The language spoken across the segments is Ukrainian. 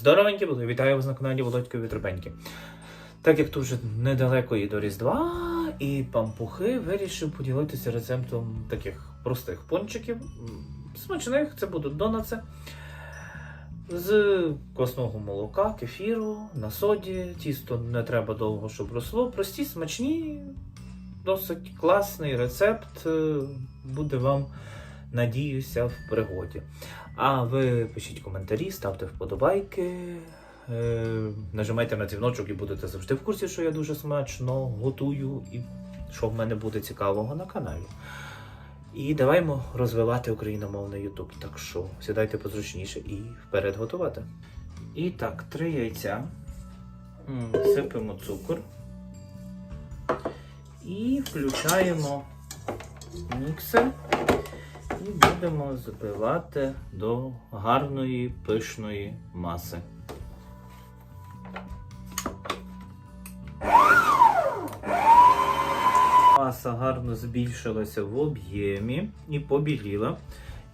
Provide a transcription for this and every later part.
Здоровенькі були, вітаю вас на каналі Володькові Трубеньки. Так як тут вже недалеко і до Різдва, і пампухи вирішив поділитися рецептом таких простих пончиків. Смачних, це будуть донаци. З квасного молока, кефіру, на соді. Тісто не треба довго, щоб росло. Прості, смачні, досить класний рецепт. е, Буде вам, надіюся, в пригоді. А ви пишіть коментарі, ставте вподобайки, е, нажимайте на дзвіночок і будете завжди в курсі, що я дуже смачно готую і що в мене буде цікавого на каналі. І даваймо розвивати україномовний YouTube. Так що сідайте позручніше і вперед готувати. І так, три яйця. Сипемо цукор. І включаємо міксер. І будемо збивати до гарної пишної маси. Маса гарно збільшилася в об'ємі і побіліла.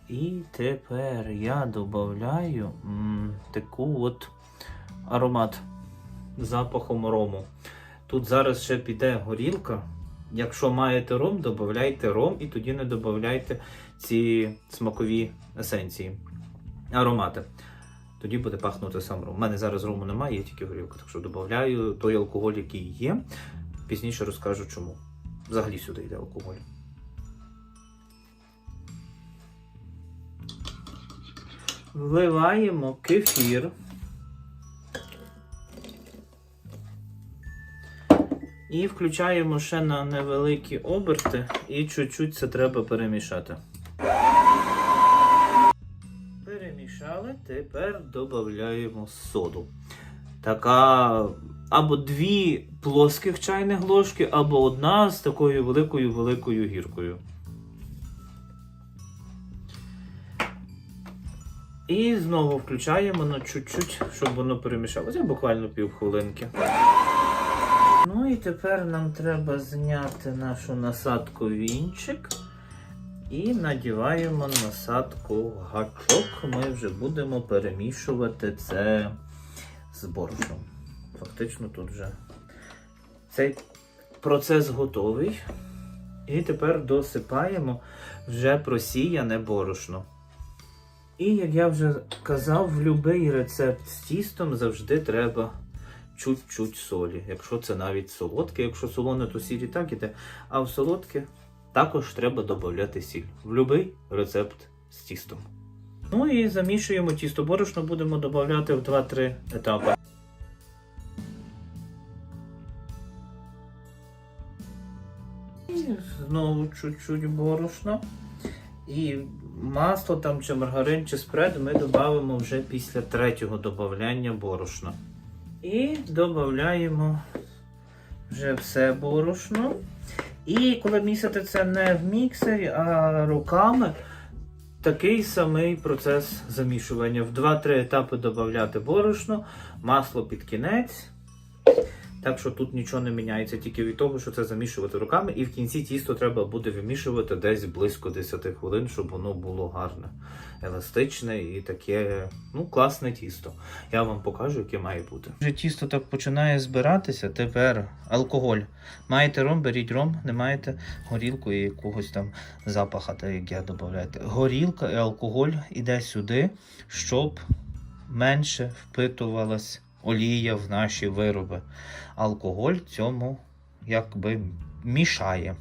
І тепер я додаю таку от аромат запахом рому. Тут зараз ще піде горілка. Якщо маєте ром, додавайте ром і тоді не додавайте ці смакові есенції, аромати. Тоді буде пахнути сам ром. У мене зараз рому немає, є тільки горілка, так що додаю той алкоголь, який є. Пізніше розкажу чому. Взагалі сюди йде алкоголь. Вливаємо кефір. І включаємо ще на невеликі оберти, і чуть-чуть це треба перемішати. Перемішали, тепер додаємо соду. Така або дві плоских чайних ложки, або одна з такою великою великою гіркою. І знову включаємо на чуть-чуть, щоб воно перемішалося, буквально півхвилинки. Ну і тепер нам треба зняти нашу насадку вінчик і надіваємо насадку гачок. Ми вже будемо перемішувати це з борошном. Фактично тут вже цей процес готовий. І тепер досипаємо вже просіяне борошно. І як я вже казав, в будь-який рецепт з тістом завжди треба чуть-чуть солі. Якщо це навіть солодке, якщо солоне, то сіль і так іде. А в солодке також треба додати сіль. В будь-який рецепт з тістом. Ну і замішуємо тісто. Борошно будемо додати в 2-3 етапи. І знову чуть-чуть борошна. І масло там чи маргарин, чи спред ми додамо вже після третього додавання борошна. І додаємо вже все борошно. І коли місити це не в міксері, а руками, такий самий процес замішування. В 2-3 етапи додати борошно, масло під кінець. Так що тут нічого не міняється тільки від того, що це замішувати руками, і в кінці тісто треба буде вимішувати десь близько 10 хвилин, щоб воно було гарне, еластичне і таке ну, класне тісто. Я вам покажу, яке має бути. Вже тісто так починає збиратися. Тепер алкоголь. Маєте ром, беріть ром, не маєте горілку і якогось там запаха, так як я додавляєте. Горілка і алкоголь іде сюди, щоб менше впитувалась олія в наші вироби. Алкоголь цьому якби мішає.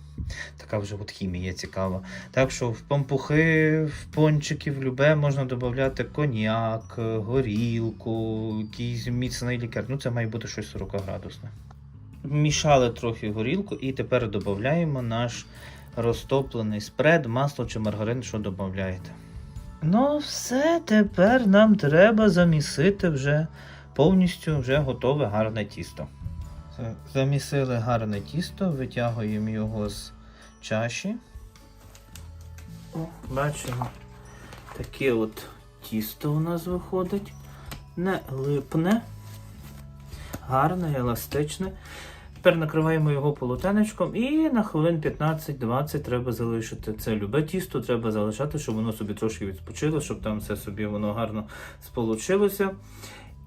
Така вже от хімія цікава. Так що в пампухи, в пончики, в любе можна додати коньяк, горілку, якийсь міцний лікар. Ну, це має бути щось 40 градусне. Мішали трохи горілку і тепер додаємо наш розтоплений спред, масло чи маргарин, що додаєте. Ну, все, тепер нам треба замісити вже повністю вже готове гарне тісто. Замісили гарне тісто, витягуємо його з чаші. Бачимо, таке от тісто у нас виходить. Не липне, гарне, еластичне. Тепер накриваємо його полотенечком і на хвилин 15-20 треба залишити. Це любе тісто, треба залишати, щоб воно собі трошки відпочило, щоб там все собі воно гарно сполучилося.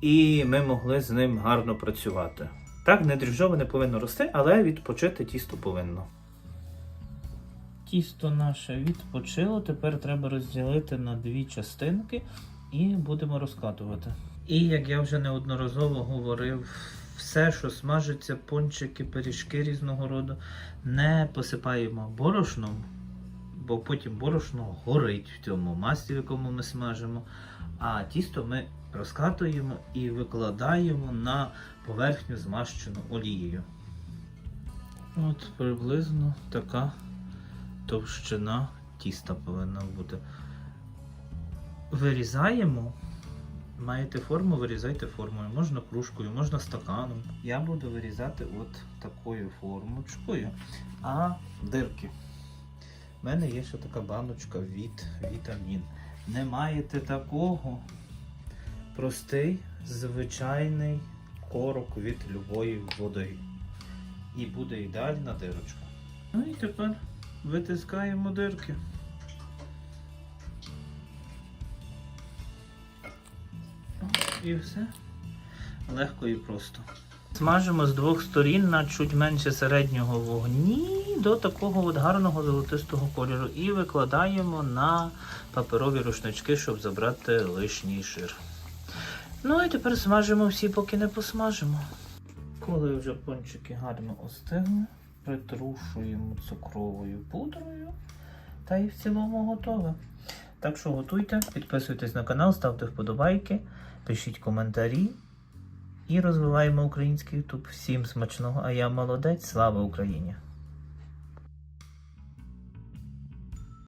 І ми могли з ним гарно працювати. Так, не дріжджове не повинно рости, але відпочити тісто повинно. Тісто наше відпочило, тепер треба розділити на дві частинки і будемо розкатувати. І як я вже неодноразово говорив, все, що смажиться, пончики, пиріжки різного роду, не посипаємо борошном, бо потім борошно горить в цьому маслі, в якому ми смажимо. А тісто ми розкатуємо і викладаємо на поверхню змащену олією. От приблизно така товщина тіста повинна бути. Вирізаємо. Маєте форму, вирізайте формою. Можна кружкою, можна стаканом. Я буду вирізати от такою формочкою. А дирки. У мене є ще така баночка від вітамін. Не маєте такого. Простий, звичайний корок від любої води. І буде ідеальна дирочка. Ну і тепер витискаємо дирки. І все. Легко і просто. Смажимо з двох сторін на чуть менше середнього вогні до такого от гарного золотистого кольору. І викладаємо на паперові рушнички, щоб забрати лишній жир. Ну і тепер смажимо всі, поки не посмажимо. Коли вже пончики гарно остигли, притрушуємо цукровою пудрою та і в цілому готове. Так що готуйте, підписуйтесь на канал, ставте вподобайки, пишіть коментарі і розвиваємо український YouTube. Всім смачного, а я молодець. Слава Україні!